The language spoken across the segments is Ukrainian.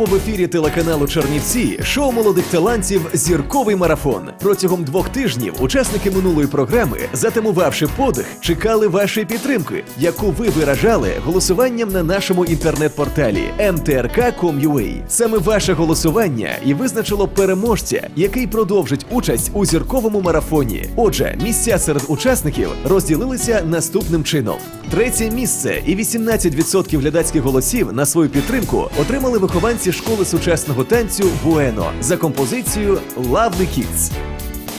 Знову в ефірі телеканалу Чернівці шоу молодих талантів Зірковий марафон. Протягом двох тижнів учасники минулої програми, затамувавши подих, чекали вашої підтримки, яку ви виражали голосуванням на нашому інтернет-порталі mtrk.com.ua. Саме ваше голосування і визначило переможця, який продовжить участь у зірковому марафоні. Отже, місця серед учасників розділилися наступним чином: третє місце і 18% глядацьких голосів на свою підтримку отримали вихованці школи сучасного танцю Буено за композицією Lovely Kids.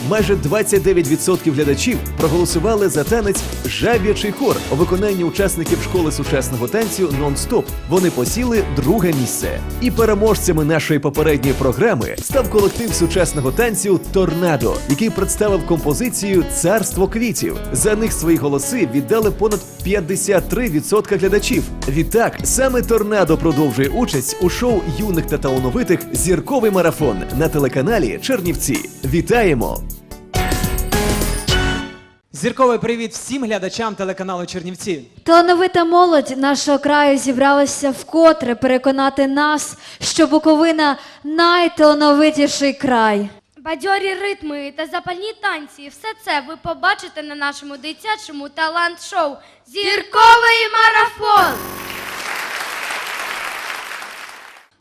Майже 29% глядачів проголосували за танець Жаб'ячий хор у виконанні учасників школи сучасного танцю Нон-Стоп. Вони посіли друге місце. І переможцями нашої попередньої програми став колектив сучасного танцю Торнадо, який представив композицію Царство квітів. За них свої голоси віддали понад 53% глядачів. Відтак саме Торнадо продовжує участь у шоу юних та талановитих Зірковий марафон на телеканалі Чернівці. Вітаємо! Зірковий привіт всім глядачам телеканалу Чернівці. Талановита молодь нашого краю зібралася вкотре переконати нас, що Буковина найталановитіший край. Бадьорі ритми та запальні танці. Все це ви побачите на нашому дитячому талант-шоу Зірковий марафон.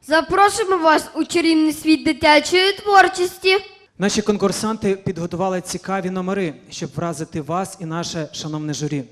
Запрошуємо вас у чарівний світ дитячої творчості. Наші конкурсанти підготували цікаві номери, щоб вразити вас і наше шановне журі.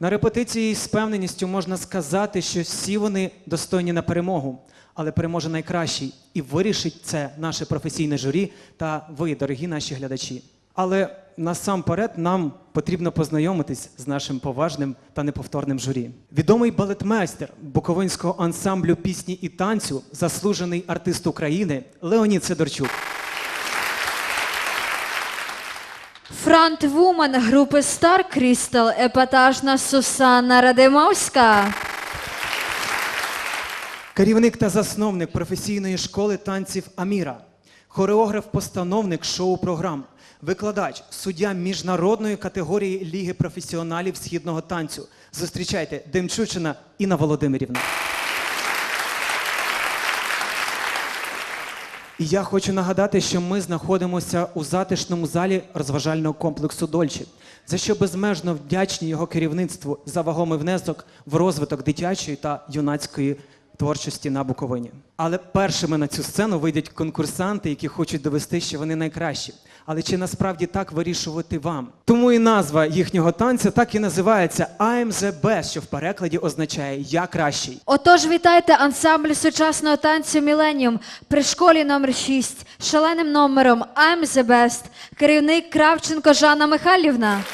На репетиції з певненістю можна сказати, що всі вони достойні на перемогу, але переможе найкращий і вирішить це наше професійне журі та ви, дорогі наші глядачі. Але насамперед нам потрібно познайомитись з нашим поважним та неповторним журі. Відомий балетмейстер Буковинського ансамблю пісні і танцю, заслужений артист України Леонід Сидорчук. Фронтвумен групи Star Crystal епатажна Сусанна Радимовська. Керівник та засновник професійної школи танців Аміра, хореограф-постановник шоу-програм, викладач, суддя міжнародної категорії Ліги професіоналів східного танцю. Зустрічайте Демчучина Інна Володимирівна. І я хочу нагадати, що ми знаходимося у затишному залі розважального комплексу Дольче, за що безмежно вдячні його керівництву за вагомий внесок в розвиток дитячої та юнацької творчості на Буковині. Але першими на цю сцену вийдуть конкурсанти, які хочуть довести, що вони найкращі. Але чи насправді так вирішувати вам? Тому і назва їхнього танця так і називається I'm the best, що в перекладі означає Я кращий. Отож, вітайте ансамбль сучасного танцю Міленіум при школі номер 6 шаленим номером I'm the best, керівник Кравченко Жанна Михайлівна.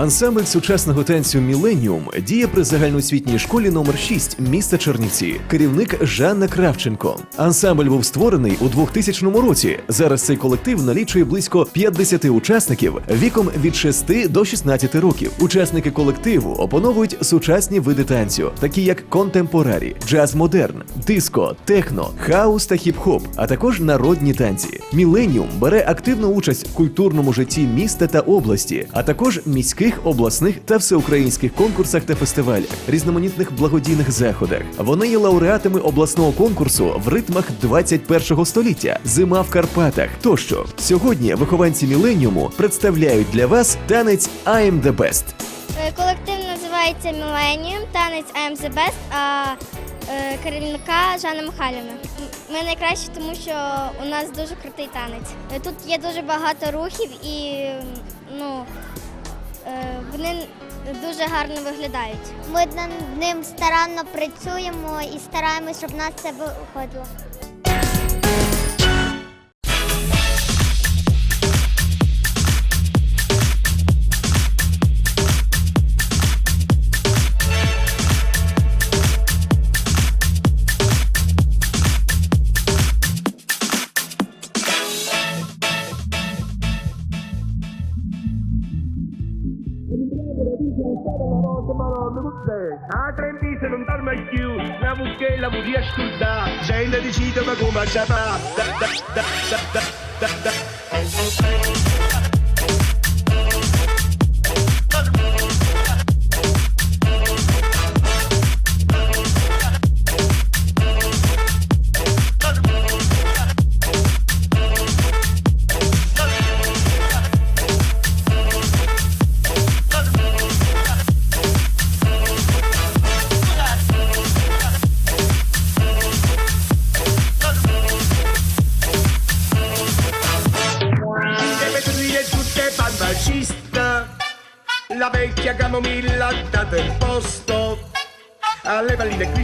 Ансамбль сучасного танцю Міленіум діє при загальноосвітній школі номер 6 міста Чернівці. Керівник Жанна Кравченко. Ансамбль був створений у 2000 році. Зараз цей колектив налічує близько 50 учасників віком від 6 до 16 років. Учасники колективу опановують сучасні види танцю, такі як контемпорарі, джаз-модерн, диско, техно, хаус та хіп-хоп, а також народні танці. Міленіум бере активну участь в культурному житті міста та області, а також міських, обласних та всеукраїнських конкурсах та фестивалях, різноманітних благодійних заходах. Вони є лауреатами обласного конкурсу в ритмах 21-го століття, зима в Карпатах. Тощо сьогодні вихованці Міленіуму представляють для вас танець I'm the best. Е, Колектив називається Millennium, танець I am the best, а е, керівника Жанна Михайлівна. Ми найкращі, тому що у нас дуже крутий танець. Е, Тут є дуже багато рухів і ну, вони дуже гарно виглядають. Ми над ним старанно працюємо і стараємось, щоб в нас це виходило. presentar mai più La musica la vuoi ascoltare Gente decide ma come ci fa Da da da da da da da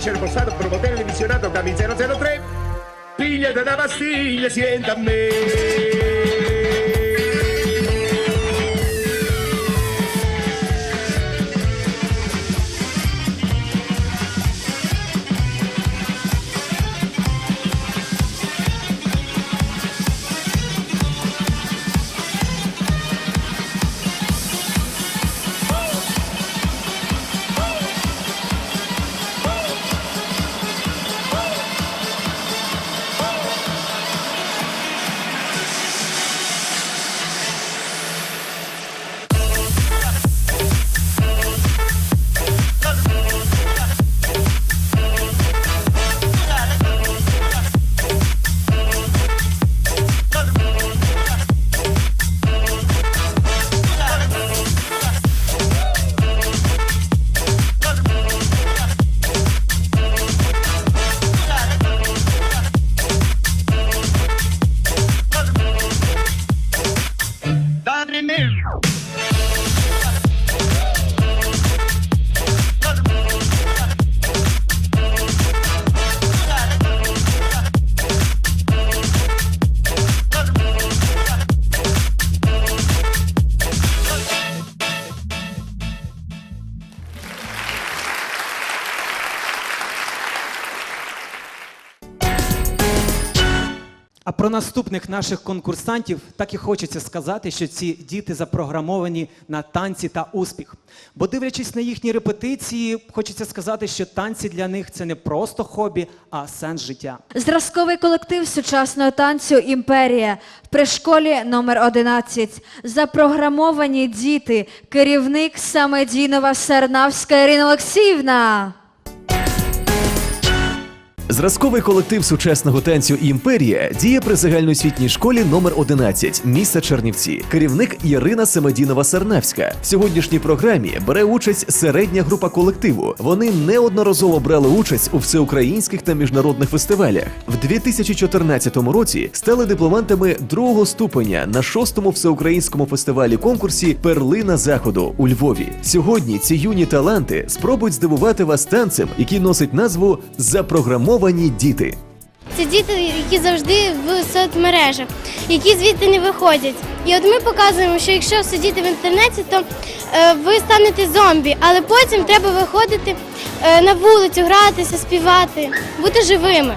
dice il Borsato, promotore visionato, camicia 03, pigliate da pastiglie, sienta a me. Наступних наших конкурсантів так і хочеться сказати, що ці діти запрограмовані на танці та успіх. Бо дивлячись на їхні репетиції, хочеться сказати, що танці для них це не просто хобі, а сенс життя. Зразковий колектив сучасного танцю Імперія при школі номер 11 Запрограмовані діти. Керівник Самедінова Сернавська Ірина Олексіївна. Зразковий колектив сучасного танцю Імперія діє при загальноосвітній школі номер 11 міста Чернівці. Керівник Ірина Семедінова Сарнавська. В сьогоднішній програмі бере участь середня група колективу. Вони неодноразово брали участь у всеукраїнських та міжнародних фестивалях. В 2014 році стали дипломантами другого ступеня на шостому всеукраїнському фестивалі конкурсі Перлина Заходу у Львові. Сьогодні ці юні таланти спробують здивувати вас танцем, який носить назву Запрограмовані діти. Це діти, які завжди в соцмережах, які звідти не виходять. І от ми показуємо, що якщо сидіти в інтернеті, то е, ви станете зомбі, але потім треба виходити е, на вулицю, гратися, співати, бути живими.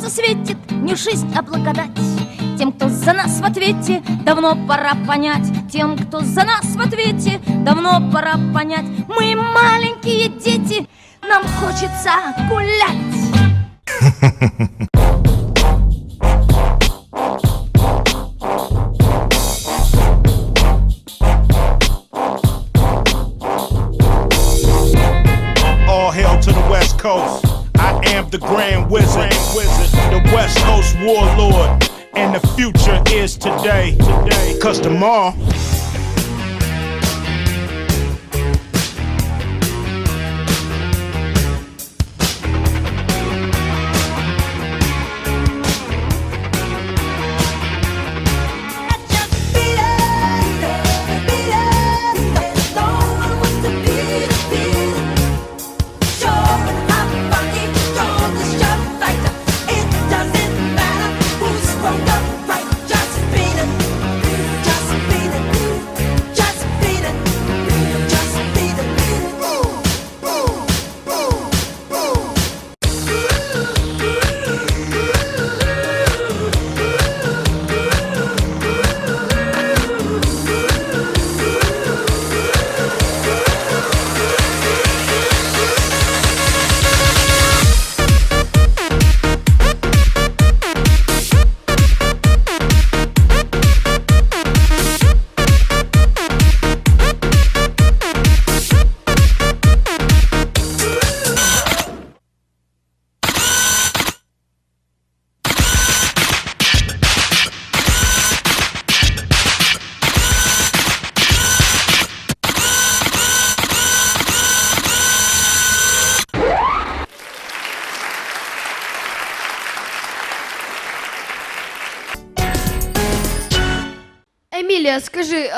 Солнце светит, не жизнь, а благодать. Тем, кто за нас в ответе, давно пора понять. Тем, кто за нас в ответе, давно пора понять. Мы маленькие дети, нам хочется гулять. The West warlord, and the future is today. Cause tomorrow.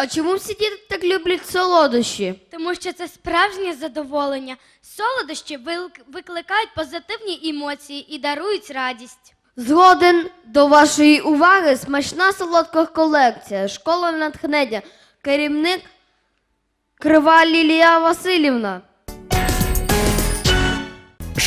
А чому всі діти так люблять солодощі? Тому що це справжнє задоволення. Солодощі викликають позитивні емоції і дарують радість. Згоден до вашої уваги смачна солодка колекція. Школа натхнення. Керівник Крива Лілія Васильівна.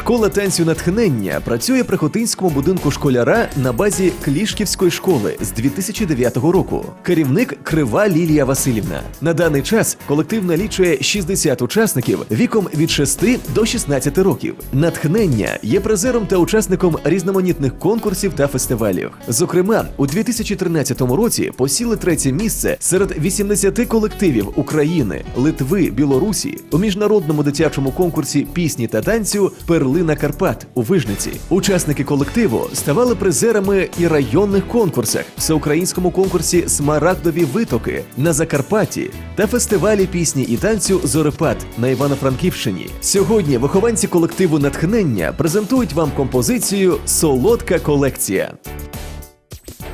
Школа танцю натхнення працює при Хотинському будинку школяра на базі Клішківської школи з 2009 року. Керівник Крива Лілія Васильівна. На даний час колектив налічує 60 учасників віком від 6 до 16 років. Натхнення є призером та учасником різноманітних конкурсів та фестивалів. Зокрема, у 2013 році посіли третє місце серед 80 колективів України, Литви, Білорусі у міжнародному дитячому конкурсі пісні та танцю Перлина Карпат у Вижниці. Учасники колективу ставали призерами і районних конкурсах, всеукраїнському конкурсі Смарагдові витоки на Закарпатті та фестивалі пісні і танцю Зорепад на Івано-Франківщині. Сьогодні вихованці колективу натхнення презентують вам композицію Солодка колекція.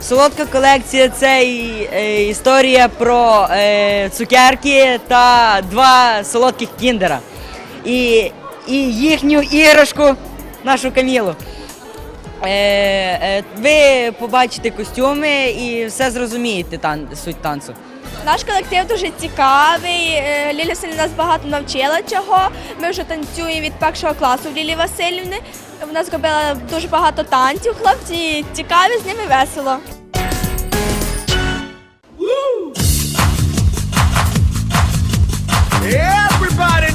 Солодка колекція це е, історія про е, цукерки та два солодких кіндера. І, і їхню іграшку, нашу камілу. Е, е, ви побачите костюми і все зрозумієте тан, суть танцю. Наш колектив дуже цікавий. е, Лілія Васильівна нас багато навчила чого. Ми вже танцюємо від першого класу в Лілії Васильівни. Вона зробила дуже багато танців. Хлопці цікаві, з ними весело. Everybody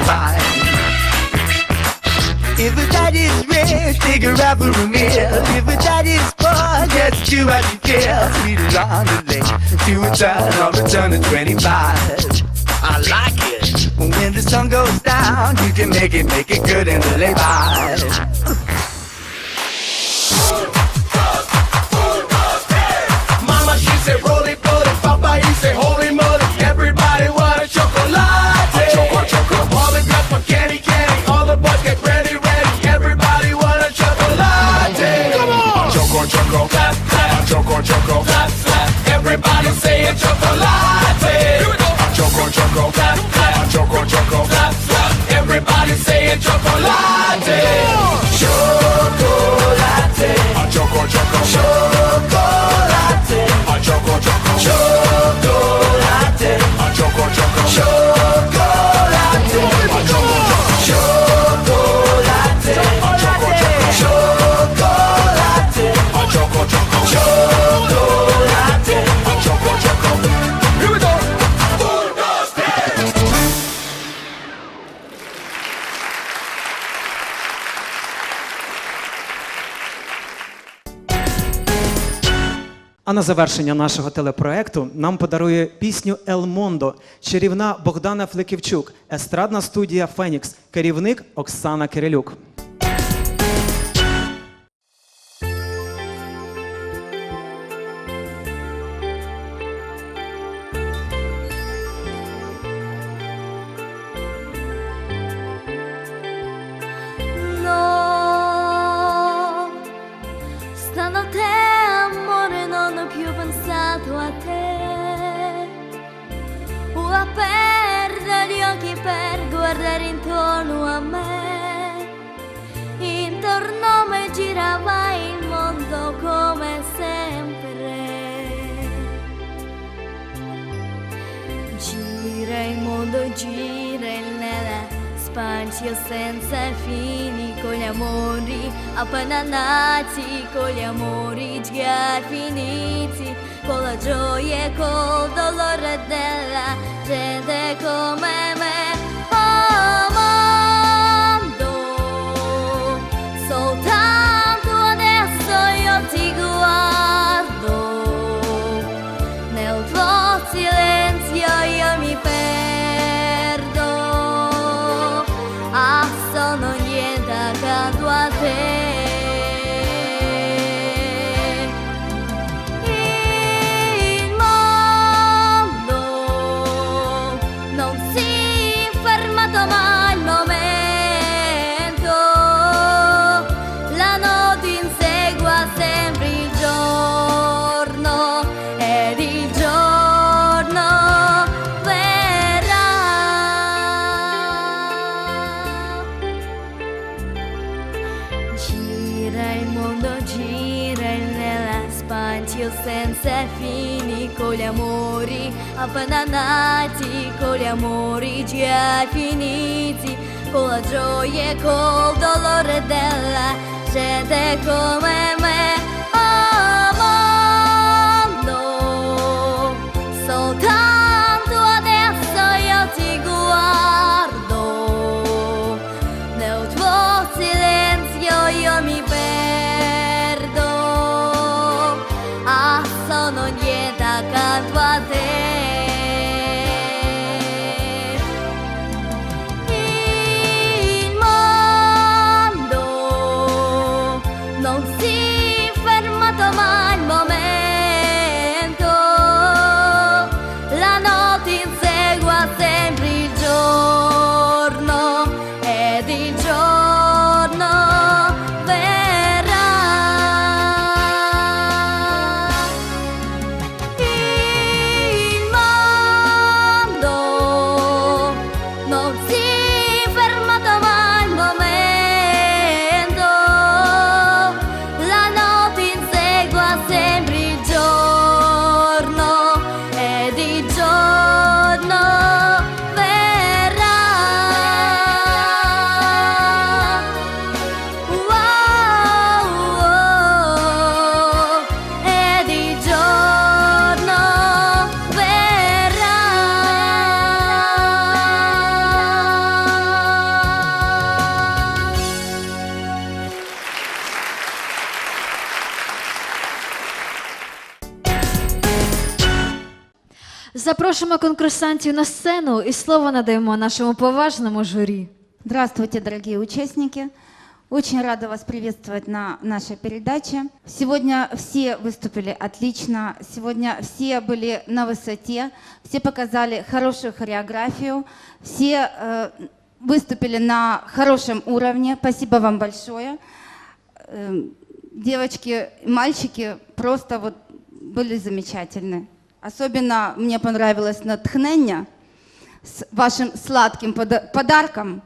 find. If a daddy's rich, take her out for a meal. If a daddy's poor, just do what you feel. Sweet along the lane to a turn on the turn of 25. I like it. When the sun goes down, you can make it, make it good the late by. Choco, choco. Clap, clap. Everybody say a chocolate. Here we go. Choco, choco. Clap, clap. Choco, choco. Clap, clap. Everybody say a chocolate. Chocolate. A choco, choco. Chocolate. На завершення нашого телепроекту нам подарує пісню Ел Мондо, чарівна Богдана Флеківчук, естрадна студія Фенікс, керівник Оксана Кирилюк. Intorno a me. Intorno a me girava il mondo come sempre. Gira il mondo, gira nella spazio senza fini con gli amori appannati, con gli amori già finiti, con la gioia e col dolore della gente come me. 妈妈 gli amori abbandonati, con già finiti, con la gioia e col dolore della gente come me. Запрошуємо конкурсантів на сцену і слово надаємо нашому поважному журі. Здравствуйте, дорогие участники. Очень рада вас приветствовать на нашей передаче. Сегодня все выступили отлично, сегодня все были на высоте, все показали хорошую хореографию, все э, выступили на хорошем уровне. Спасибо вам большое. Э, девочки и мальчики просто вот были замечательны. Особенно мне понравилось натхнение с вашим сладким пода- подарком.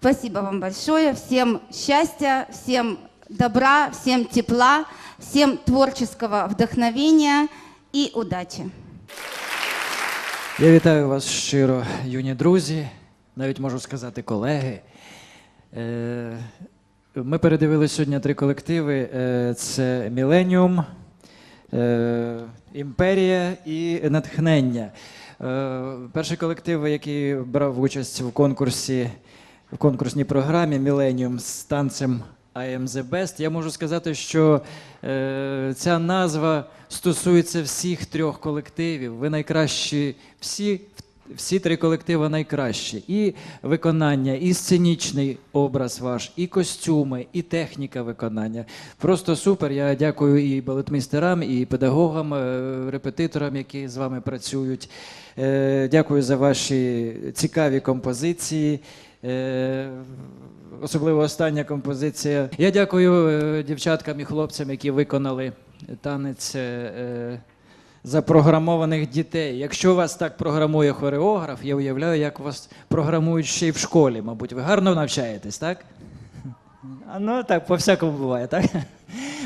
Спасибо вам большое. Всем счастья, всем добра, всем тепла, всем творческого вдохновения и удачи. Я вітаю вас щиро, юні друзі, навіть можу сказати колеги. Е, Ми передивили сьогодні три колективи: Е, це Міленіум, Імперія і Натхнення. Е, Перший колектив, який брав участь в конкурсі, в конкурсній програмі Міленіум з танцем I am the best, я можу сказати, що е, ця назва стосується всіх трьох колективів. Ви найкращі, всі, всі три колективи найкращі. І виконання, і сценічний образ ваш, і костюми, і техніка виконання. Просто супер. Я дякую і балетмейстерам, і педагогам, е, репетиторам, які з вами працюють. Е, Дякую за ваші цікаві композиції. Е, Особливо остання композиція. Я дякую дівчаткам і хлопцям, які виконали танець запрограмованих дітей. Якщо вас так програмує хореограф, я уявляю, як вас програмують ще й в школі. Мабуть, ви гарно навчаєтесь, так? А ну так, по-всякому буває, так?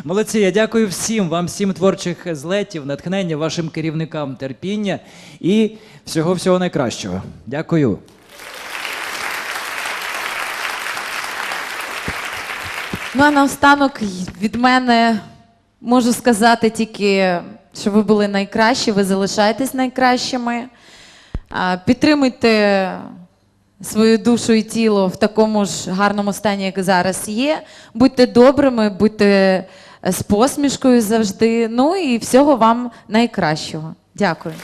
Молодці, я дякую всім, вам всім творчих злетів, натхнення, вашим керівникам терпіння і всього-всього найкращого. Дякую. Ну а наостанок від мене можу сказати тільки, що ви були найкращі, ви залишаєтесь найкращими. Підтримуйте свою душу і тіло в такому ж гарному стані, як зараз є. Будьте добрими, будьте е, з посмішкою завжди. Ну і всього вам найкращого. Дякую.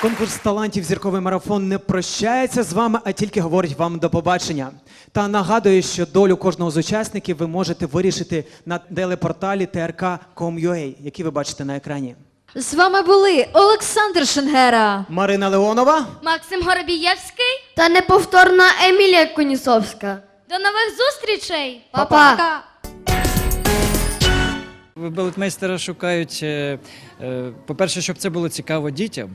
Конкурс талантів зірковий марафон не прощається з вами, а тільки говорить вам до побачення. Та нагадує, що долю кожного з учасників ви можете вирішити на телепорталі trk.com.ua, який ви бачите на екрані. З вами були Олександр Шенгера. Марина Леонова. Максим Горобієвський. Та неповторна Емілія Конісовська. До нових зустрічей! Па-па! Балетмейстера шукають, е, е, по-перше, щоб це було цікаво дітям,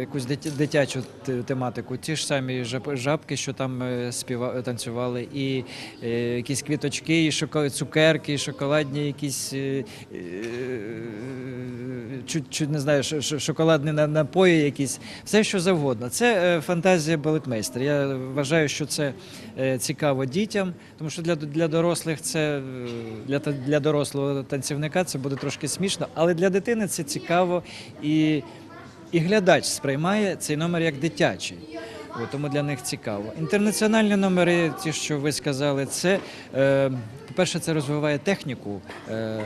якусь дитя- дитячу тематику. Ті ж самі жаб- жабки, що там е, співа, танцювали, і е, якісь квіточки, і шоко- цукерки, і шоколадні якісь. е, е, Чуть, не знаю, шоколадні на- напої, якісь, все що завгодно. Це е, фантазія балетмейстера. Я вважаю, що це е, цікаво дітям, тому що для, для дорослих це е, для, для дорослого танцівника це буде трошки смішно, але для дитини це цікаво і, і глядач сприймає цей номер як дитячий. Тому для них цікаво. Інтернаціональні номери, ті, що ви сказали, це, е, по-перше, це розвиває техніку. Е,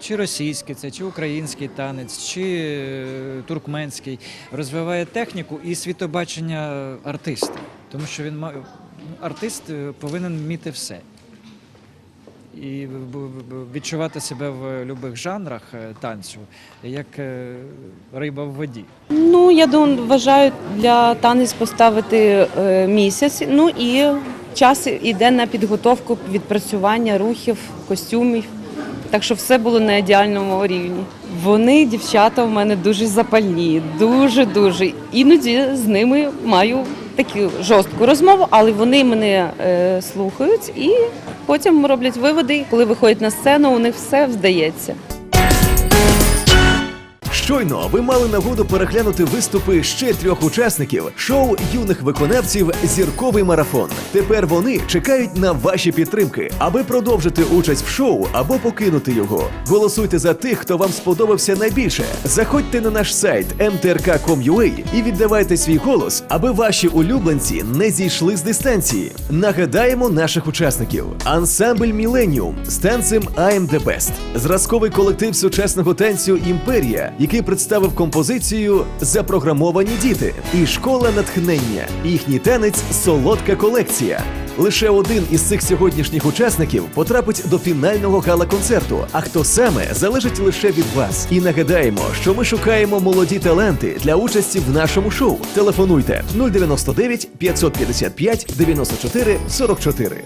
чи російський це, чи український танець, чи е, туркменський, розвиває техніку і світобачення артиста. Тому що він артист повинен вміти все. І відчувати себе в будь-яких жанрах е, танцю, як е, риба в воді. Ну, я вважаю для танець поставити е, місяць. Ну і час іде на підготовку відпрацювання рухів, костюмів. Так що все було на ідеальному рівні. Вони, дівчата, в мене дуже запальні, дуже дуже. Іноді з ними маю таку жорстку розмову, але вони мене е, слухають і потім роблять виводи. І Коли виходять на сцену, у них все вдається. Щойно ви мали нагоду переглянути виступи ще трьох учасників шоу юних виконавців Зірковий марафон. Тепер вони чекають на ваші підтримки, аби продовжити участь в шоу або покинути його. Голосуйте за тих, хто вам сподобався найбільше. Заходьте на наш сайт mtrk.com.ua і віддавайте свій голос, аби ваші улюбленці не зійшли з дистанції. Нагадаємо наших учасників: ансамбль Міленіум з танцем I'm the Best, зразковий колектив сучасного танцю Імперія, який представив композицію Запрограмовані діти і школа натхнення. Їхній танець Солодка колекція. Лише один із цих сьогоднішніх учасників потрапить до фінального гала-концерту. А хто саме залежить лише від вас. І нагадаємо, що ми шукаємо молоді таланти для участі в нашому шоу. Телефонуйте 099 555 94 44.